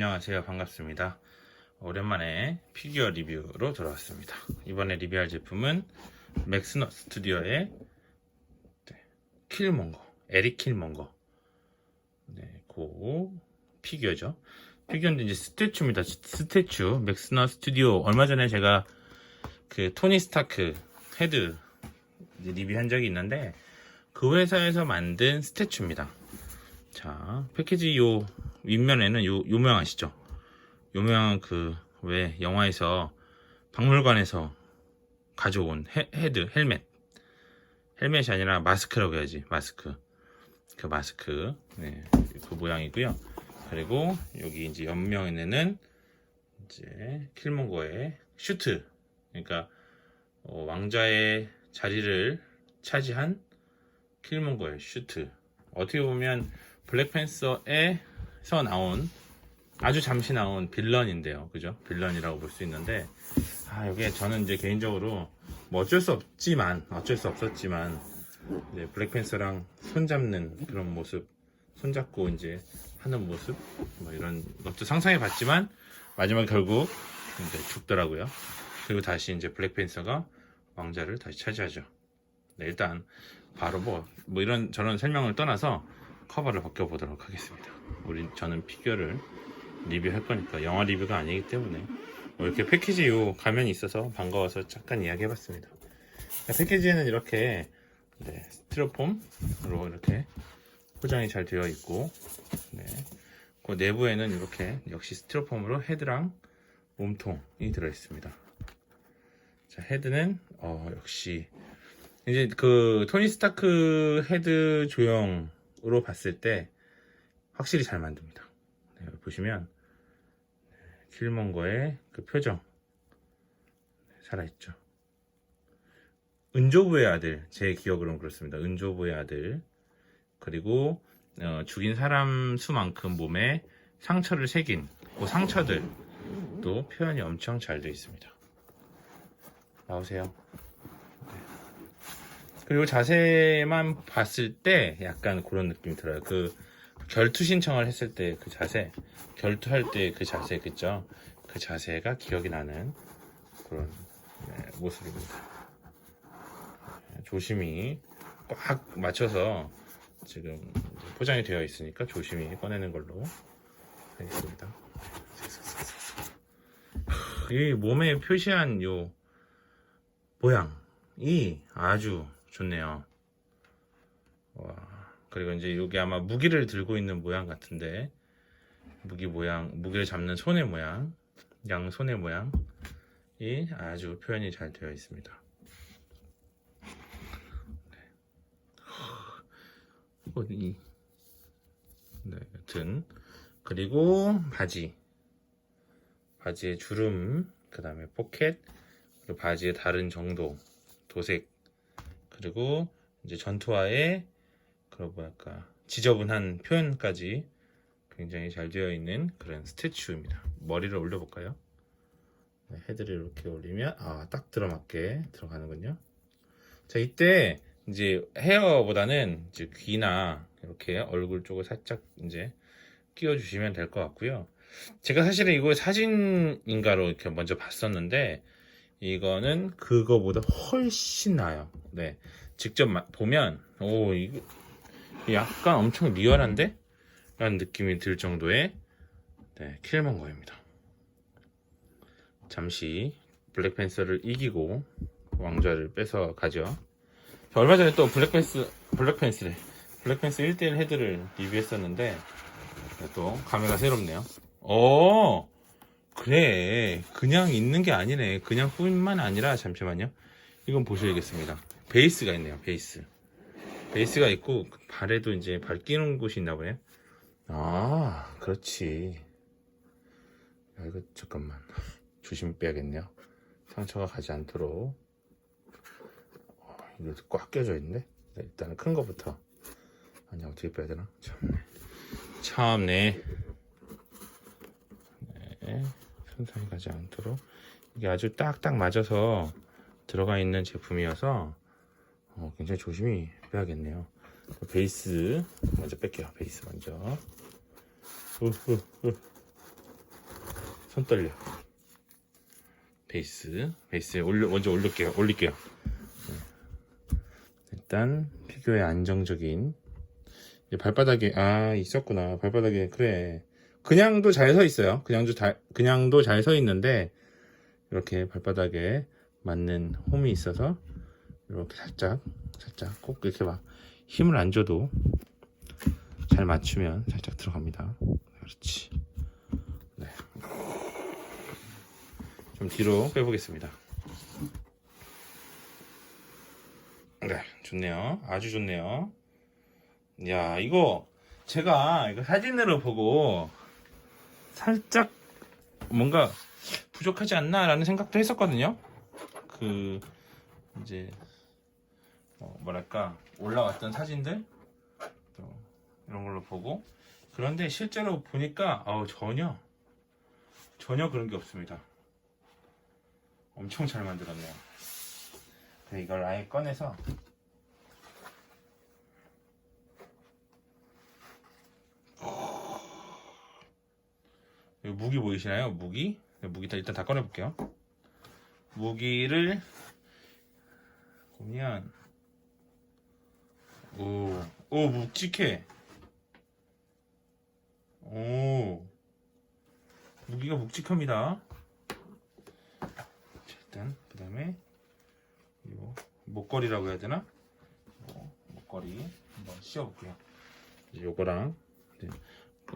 안녕하세요. 반갑습니다. 오랜만에 피규어 리뷰로 돌아왔습니다. 이번에 리뷰할 제품은 맥스너 스튜디오의 네, 킬몬거, 에릭 킬몬거. 네, 그 피규어죠. 피규어는 이제 스태츄입니다. 스태츄, 맥스너 스튜디오. 얼마 전에 제가 그 토니 스타크 헤드 리뷰한 적이 있는데 그 회사에서 만든 스태츄입니다. 자, 패키지 요 윗면에는 요? 요 모양은 그, 왜 영화에서 박물관에서 가져온 헤, 헤드, 헬멧. 헬멧이 아니라 마스크라고 해야지, 마스크. 그 마스크. 네, 그 모양이고요. 그리고 여기 이제 옆면에는 이제 킬몬거의 슈트. 그러니까 어, 왕좌의 자리를 차지한 킬몬거의 슈트. 어떻게 보면 블랙팬서 에서 나온 아주 잠시 나온 빌런인데요. 그죠? 빌런이라고 볼 수 있는데 아, 여기에 저는 이제 개인적으로 뭐 어쩔 수 없지만 어쩔 수 없었지만 이제 블랙팬서랑 손잡는 그런 모습 손잡고 이제 하는 모습 뭐 이런 것도 상상해 봤지만 마지막 결국 이제 죽더라고요. 그리고 다시 이제 블랙팬서가 왕자를 다시 차지하죠. 네, 일단 바로 뭐, 뭐 이런 저런 설명을 떠나서 커버를 벗겨보도록 하겠습니다. 우리 저는 피규어를 리뷰할 거니까 영화 리뷰가 아니기 때문에 뭐 이렇게 패키지 요 가면이 있어서 반가워서 잠깐 이야기해봤습니다. 패키지에는 이렇게 네, 스티로폼으로 이렇게 포장이 잘 되어 있고 네, 그 내부에는 이렇게 역시 스티로폼으로 헤드랑 몸통이 들어 있습니다. 자 헤드는 어, 역시 이제 그 토니 스타크 헤드 조형으로 봤을 때 확실히 잘 만듭니다. 네, 보시면 킬먼거의 그 표정 살아있죠. 은조부의 아들 제 기억으로는 그렇습니다. 은조부의 아들 그리고 어, 죽인 사람 수만큼 몸에 상처를 새긴 그 상처들도 표현이 엄청 잘 되어 있습니다. 나오세요. 그리고 자세만 봤을 때 약간 그런 느낌이 들어요. 그 결투 신청을 했을 때 그 자세, 결투할 때 그 자세, 그죠? 그 자세가 기억이 나는 그런 네, 모습입니다. 네, 조심히 꽉 맞춰서 지금 포장이 되어 있으니까 조심히 꺼내는 걸로 하겠습니다. 이 몸에 표시한 요 모양이 아주 좋네요. 와, 그리고 이제 여기 아마 무기를 들고 있는 모양 같은데. 무기 모양, 무기를 잡는 손의 모양, 양 손의 모양이 아주 표현이 잘 되어 있습니다. 네. 이. 네, 여튼. 그리고 바지, 바지의 주름, 그 다음에 포켓, 바지의 다른 정도, 도색. 그리고 이제 전투화의 그런 뭐랄까 지저분한 표현까지 굉장히 잘 되어 있는 그런 스태츄입니다. 머리를 올려볼까요? 네, 헤드를 이렇게 올리면 아 딱 들어맞게 들어가는군요. 자 이때 이제 헤어보다는 이제 귀나 이렇게 얼굴 쪽을 살짝 이제 끼워주시면 될 것 같고요. 제가 사실은 이거 사진인가로 이렇게 먼저 봤었는데 이거는 그거보다 훨씬 나아요. 네. 직접 마- 보면, 오, 이거 약간 엄청 리얼한데? 라는 느낌이 들 정도의, 네, 킬먼거입니다. 잠시 블랙팬서를 이기고 왕좌를 뺏어 가죠. 자, 얼마 전에 또 블랙팬스, 블랙팬스래. 블랙팬스 1대1 헤드를 리뷰했었는데, 네, 또 감회가 새롭네요. 오! 그래 그냥 있는 게 아니네 그냥 뿐만 아니라 잠시만요 이건 보셔야겠습니다 베이스가 있네요 베이스 베이스가 있고 발에도 이제 발 끼는 곳이 있나 보네 아 그렇지. 야, 이거 잠깐만. 조심히 빼야겠네요. 상처가 가지 않도록. 어, 이거 꽉 껴져 있는데 네, 일단은 큰 거부터. 아니 어떻게 빼야 되나? 참네. 참네. 네. 손상이 가지 않도록. 이게 아주 딱딱 맞아서 들어가 있는 제품이어서 어, 굉장히 조심히 빼야겠네요. 베이스 먼저 뺄게요. 베이스 먼저. 손 떨려. 베이스, 베이스에 올려, 먼저 올릴게요. 올릴게요. 네. 일단 피규어의 안정적인 발바닥에 아 있었구나. 발바닥에 그래. 그냥도 잘 서 있어요. 그냥도 잘 그냥도 잘 서 있는데 이렇게 발바닥에 맞는 홈이 있어서 이렇게 살짝 살짝 꼭 이렇게 막 힘을 안 줘도 잘 맞추면 살짝 들어갑니다. 그렇지. 네. 좀 뒤로 빼보겠습니다. 네, 좋네요. 아주 좋네요. 야, 이거 제가 이거 사진으로 보고 살짝 뭔가 부족하지 않나라는 생각도 했었거든요. 그 이제 어, 뭐랄까 올라왔던 사진들 또 이런 걸로 보고 그런데 실제로 보니까 아우 전혀 전혀 그런 게 없습니다. 엄청 잘 만들었네요. 그래서 이걸 아예 꺼내서 무기 보이시나요? 무기? 네, 무기 다 일단 다 꺼내볼게요. 무기를 보면 오, 오 묵직해. 오, 무기가 묵직합니다. 자, 일단 그 다음에 요 목걸이라고 해야 되나? 요 목걸이 한번 씌워볼게요. 이제 요거랑 이제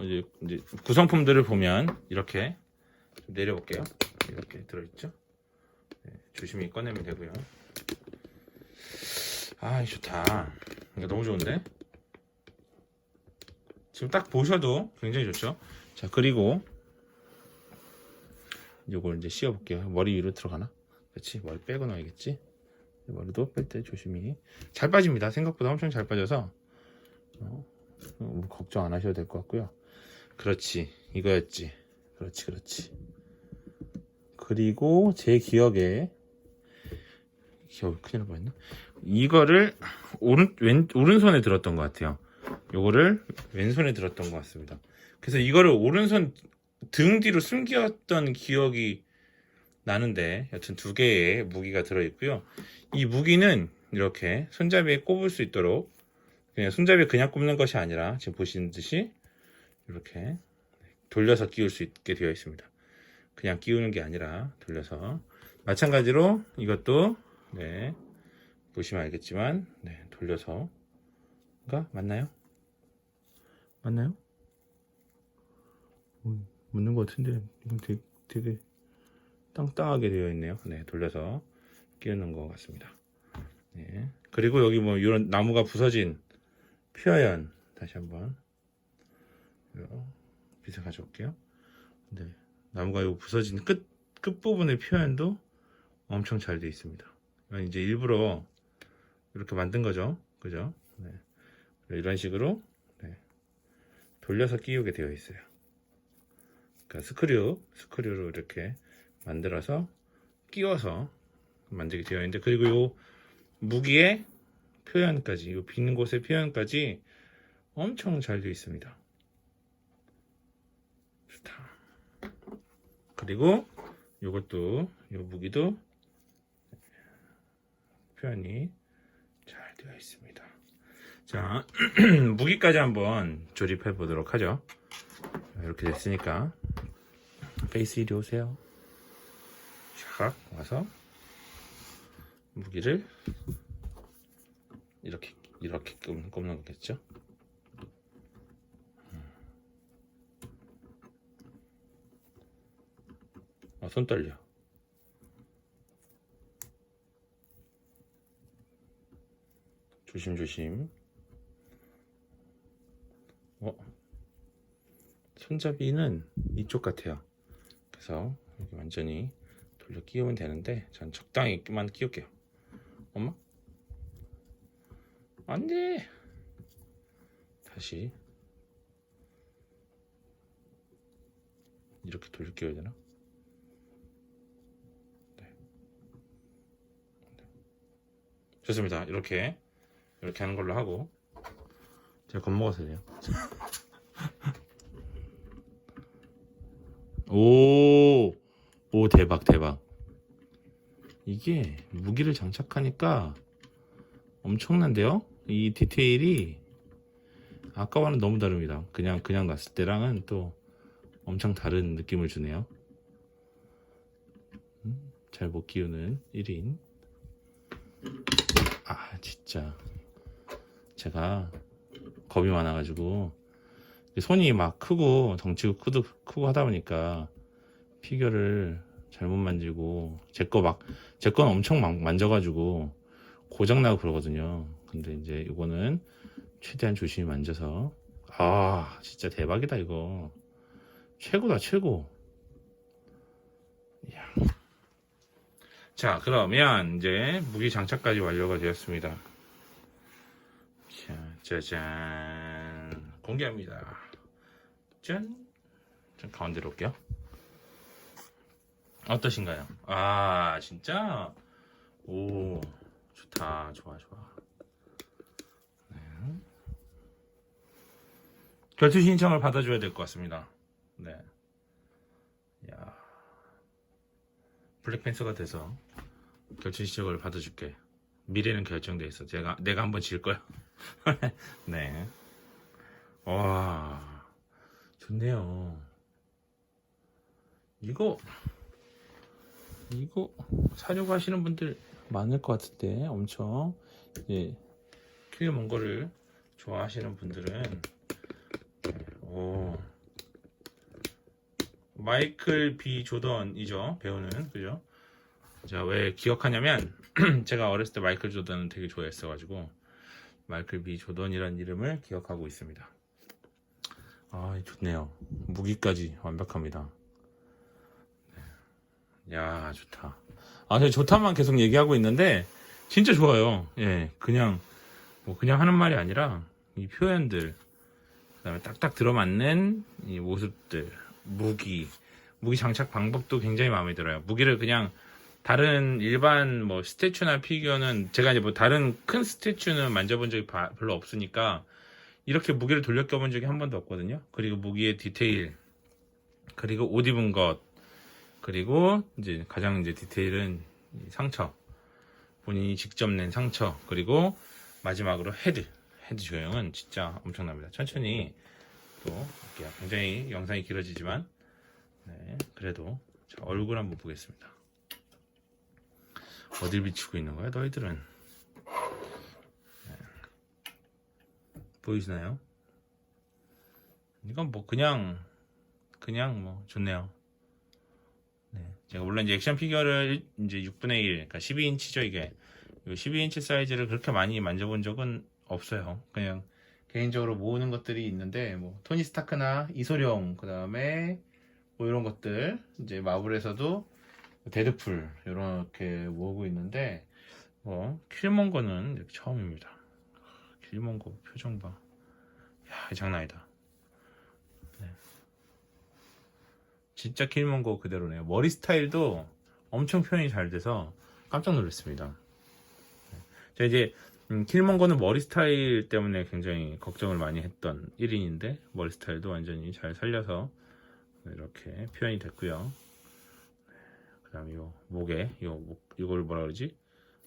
이제, 이제 구성품들을 보면 이렇게 좀 내려볼게요. 이렇게 들어있죠? 네, 조심히 꺼내면 되고요. 아, 좋다. 이거 너무 좋은데? 지금 딱 보셔도 굉장히 좋죠? 자, 그리고 이걸 이제 씌워볼게요. 머리 위로 들어가나? 그렇지? 머리 빼고 나야겠지? 머리도 뺄 때 조심히. 잘 빠집니다. 생각보다 엄청 잘 빠져서 어, 뭐 걱정 안 하셔도 될 것 같고요. 그렇지. 이거였지. 그렇지, 그렇지. 그리고 제 기억에 기억 큰일 날 뻔했나? 이거를 오른 왼 오른손에 들었던 것 같아요. 요거를 왼손에 들었던 것 같습니다. 그래서 이거를 오른손 등 뒤로 숨겼던 기억이 나는데 여튼 두 개의 무기가 들어 있고요. 이 무기는 이렇게 손잡이에 꼽을 수 있도록 그냥 손잡이에 그냥 꼽는 것이 아니라 지금 보시는 듯이 이렇게 돌려서 끼울 수 있게 되어 있습니다. 그냥 끼우는 게 아니라 돌려서 마찬가지로 이것도 네 보시면 알겠지만 네 돌려서 가 맞나요? 맞나요? 음, 맞는 것 같은데 이건 되게, 되게 땅땅하게 되어 있네요. 네 돌려서 끼우는 것 같습니다. 네 그리고 여기 뭐 이런 나무가 부서진 피어연 다시 한번 빛을 가져올게요. 네, 나무가 요 부서진 끝, 끝부분의 표현도 엄청 잘 되어 있습니다. 이제 일부러 이렇게 만든 거죠. 그죠? 네. 이런 식으로 네. 돌려서 끼우게 되어 있어요. 그러니까 스크류, 스크류로 이렇게 만들어서 끼워서 만들게 되어 있는데 그리고 요 무기의 표현까지, 요 빈 곳의 표현까지 엄청 잘 되어 있습니다. 좋다. 그리고 요것도 요 무기도 표현이 잘 되어 있습니다. 자, 무기까지 한번 조립해 보도록 하죠. 이렇게 됐으니까 페이스 이리 오세요. 샥 와서 무기를 이렇게 이렇게 꼽- 꼽는 거겠죠? 아, 손 떨려. 조심조심. 어? 손잡이는 이쪽 같아요. 그래서 여기 완전히 돌려 끼우면 되는데 전 적당히만 끼울게요. 엄마? 안 돼! 다시 이렇게 돌려 끼워야 되나? 좋습니다. 이렇게 이렇게 하는 걸로 하고 제가 겁먹어서 돼요. 오, 오 대박 대박. 이게 무기를 장착하니까 엄청난데요? 이 디테일이 아까와는 너무 다릅니다. 그냥 그냥 놨을 때랑은 또 엄청 다른 느낌을 주네요. 음, 잘못 키우는 1인. 아 진짜 제가 겁이 많아가지고 손이 막 크고 덩치가 크고, 크고 하다 보니까 피규어를 잘못 만지고 제 거 막 제 건 엄청 막 만져가지고 고장 나고 그러거든요. 근데 이제 이거는 최대한 조심히 만져서 아 진짜 대박이다 이거 최고다 최고. 자 그러면 이제 무기 장착까지 완료가 되었습니다. 자, 짜잔 공개합니다. 짠. 좀 가운데로 올게요. 어떠신가요? 아 진짜 오 좋다 좋아 좋아. 네. 결투 신청을 받아줘야 될 것 같습니다. 네. 야 블랙팬서가 돼서 결투 신청을 받아줄게. 미래는 결정돼 있어. 제가 내가 한번 질 거야. 네. 와 좋네요. 이거 이거 사려고 하시는 분들 많을 것 같은데 엄청 예 킬먼 거를 좋아하시는 분들은 오 마이클 비 조던이죠 배우는 그죠? 자왜 기억하냐면 제가 어렸을 때 마이클 조던을 되게 좋아했어가지고 마이클 비 조던이라는 이름을 기억하고 있습니다. 아 좋네요. 무기까지 완벽합니다. 야 좋다. 아, 제가 좋다만 계속 얘기하고 있는데 진짜 좋아요. 예, 그냥 뭐 그냥 하는 말이 아니라 이 표현들, 그다음에 딱딱 들어맞는 이 모습들, 무기, 무기 장착 방법도 굉장히 마음에 들어요. 무기를 그냥 다른 일반 뭐 스태츄나 피규어는 제가 이제 뭐 다른 큰 스태츄는 만져본 적이 바- 별로 없으니까 이렇게 무기를 돌려 껴본 적이 한 번도 없거든요. 그리고 무기의 디테일, 그리고 옷 입은 것, 그리고 이제 가장 이제 디테일은 이 상처 본인이 직접 낸 상처 그리고 마지막으로 헤드. 헤드 조형은 진짜 엄청납니다. 천천히 또 굉장히 영상이 길어지지만 네, 그래도 자, 얼굴 한번 보겠습니다 어딜 비추고 있는 거야 너희들은 네. 보이시나요? 이건 뭐 그냥 그냥 뭐 좋네요 네. 제가 물론 이제 액션 피규어를 이제 6분의 1, 그러니까 12인치죠, 이게. 이 12인치 사이즈를 그렇게 많이 만져본 적은 없어요. 그냥 개인적으로 모으는 것들이 있는데, 뭐, 토니 스타크나 이소룡, 그 다음에 뭐 이런 것들, 이제 마블에서도 데드풀, 이렇게 모으고 있는데, 뭐, 킬몬거는 처음입니다. 킬몬거 표정 봐. 야, 이 장난 아니다. 진짜 킬몬고 그대로네요. 머리 스타일도 엄청 표현이 잘 돼서 깜짝 놀랐습니다. 제가 이제 음, 킬몬고는 머리 스타일 때문에 굉장히 걱정을 많이 했던 1인인데 머리 스타일도 완전히 잘 살려서 이렇게 표현이 됐고요. 그다음에 요 목에 요 목, 이걸 뭐라 그러지?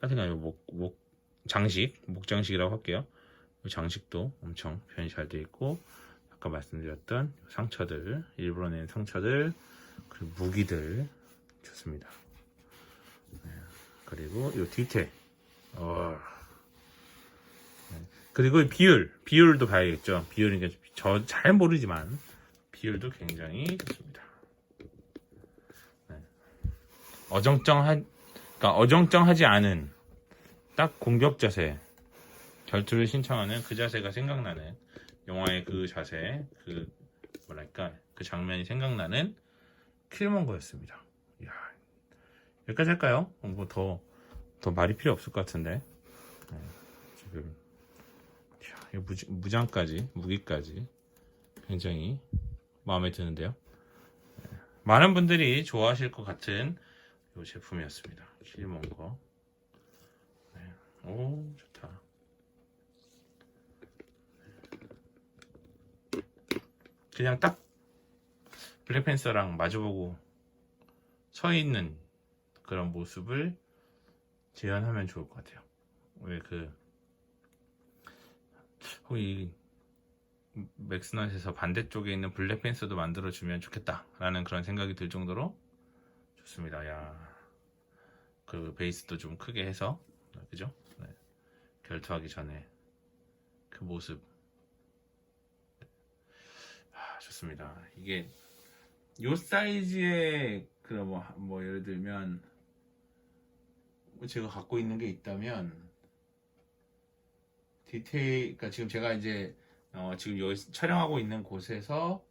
하여튼간 요목 목 장식 목 장식이라고 할게요. 요 장식도 엄청 표현이 잘 돼 있고 아까 말씀드렸던 상처들, 일부러 낸 상처들, 그리고 무기들 좋습니다. 네, 그리고 이 디테일, 어. 네, 그리고 이 비율, 비율도 봐야겠죠. 비율이 이제 저 잘 모르지만 비율도 굉장히 좋습니다. 네. 어정쩡한, 그러니까 어정쩡하지 않은 딱 공격 자세, 결투를 신청하는 그 자세가 생각나는 영화의 그 자세, 그 뭐랄까 그 장면이 생각나는 킬먼거였습니다. 이야, 여기까지 할까요? 뭐더더 말이 필요 없을 것 같은데 네, 지금 이야, 이 무, 무장까지 무기까지 굉장히 마음에 드는데요. 네, 많은 분들이 좋아하실 것 같은 이 제품이었습니다. 킬먼거. 네, 오 좋다. 그냥 딱 블랙팬서랑 마주보고 서 있는 그런 모습을 재현하면 좋을 것 같아요. 왜 그, 혹이 맥스넛에서 반대쪽에 있는 블랙팬서도 만들어주면 좋겠다라는 그런 생각이 들 정도로 좋습니다. 야, 그 베이스도 좀 크게 해서, 그죠? 네. 결투하기 전에 그 모습. 아, 좋습니다. 이게 요 사이즈의 그런 뭐, 뭐 예를 들면 뭐 제가 갖고 있는 게 있다면 디테일 그러니까 지금 제가 이제 어, 지금 여기 촬영하고 있는 곳에서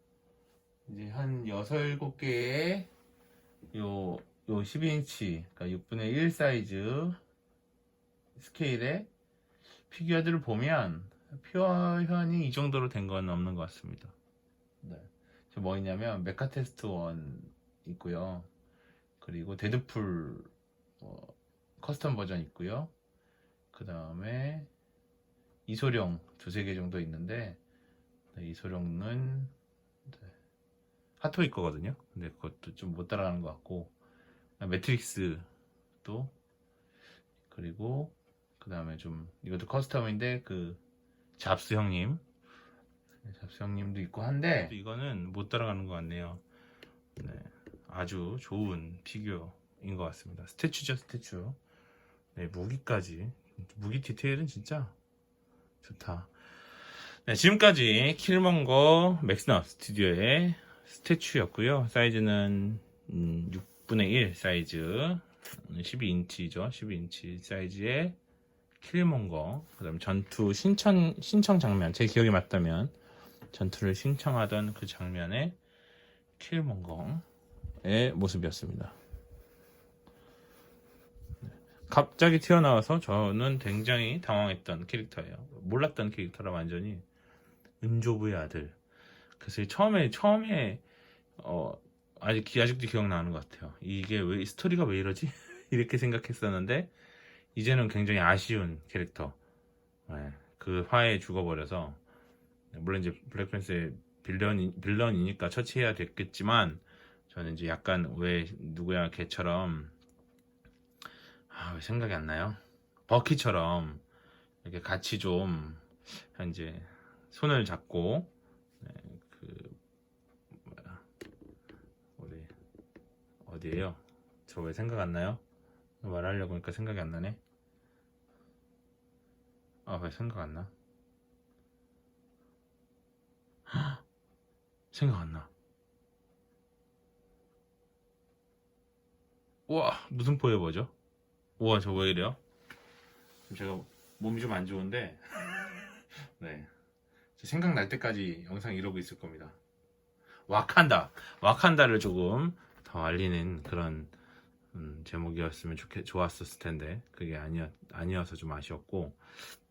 이제 한 6, 7개의 요, 요 12인치 그러니까 6분의 1 사이즈 스케일의 피규어들을 보면 표현이 이 정도로 된 건 없는 것 같습니다. 네. 저 뭐 있냐면 메카테스트 1 있고요. 그리고 데드풀 어, 커스텀 버전 있고요. 그 다음에 이소룡 두세 개 정도 있는데 네, 이소룡은 네, 핫토이 거거든요. 근데 그것도 좀 못 따라가는 것 같고 매트릭스도 그리고 그 다음에 좀 이것도 커스텀인데 그 잡스 형님 네, 잡스 형님도 있고 한데 이거는 못 따라가는 것 같네요. 네, 아주 좋은 피규어인 것 같습니다. 스태츄죠 스태츄. 네, 무기까지 무기 디테일은 진짜 좋다. 네, 지금까지 킬먼거 맥스넛 스튜디오의 스태츄였고요. 사이즈는 음, 6분의 1 사이즈 12인치죠. 12인치 사이즈의 킬먼거 그다음 전투 신청 신청 장면 제 기억이 맞다면 전투를 신청하던 그 장면의 킬먼거의 모습이었습니다. 갑자기 튀어나와서 저는 굉장히 당황했던 캐릭터예요. 몰랐던 캐릭터라 완전히 은조부의 아들. 그래서 처음에 처음에 어 아직 기- 아직도 기억나는 것 같아요. 이게 왜 스토리가 왜 이러지? 이렇게 생각했었는데 이제는 굉장히 아쉬운 캐릭터. 네, 그 화에 죽어버려서 물론 이제 블랙팬서의 빌런 빌런이니까 처치해야 됐겠지만 저는 이제 약간 왜 누구야 걔처럼 아, 왜 생각이 안 나요? 버키처럼 이렇게 같이 좀 현재 손을 잡고 네, 그 뭐야 우리 어디에요? 저 왜 생각 안 나요? 말하려고 하니까 생각이 안 나네. 아, 왜 생각 안 나? 헉! 생각 안 나. 우와, 무슨 포에버죠? 우와 저 왜 이래요? 제가 몸이 좀 안 좋은데 네 생각날 때까지 영상 이러고 있을 겁니다 와칸다 와칸다를 조금 더 알리는 그런 음, 제목이었으면 좋겠, 좋았었을 텐데 그게 아니었, 아니어서 좀 아쉬웠고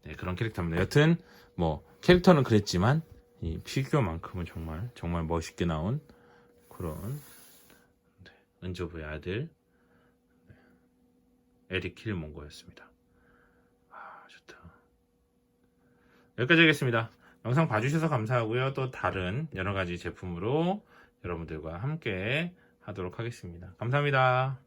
네, 그런 캐릭터입니다 여튼 뭐 캐릭터는 그랬지만 이 피규어만큼은 정말 정말 멋있게 나온 그런 네, 은조부의 아들 에릭 킬몬고였습니다. 아, 좋다. 여기까지 하겠습니다. 영상 봐주셔서 감사하고요. 또 다른 여러 가지 제품으로 여러분들과 함께 하도록 하겠습니다. 감사합니다.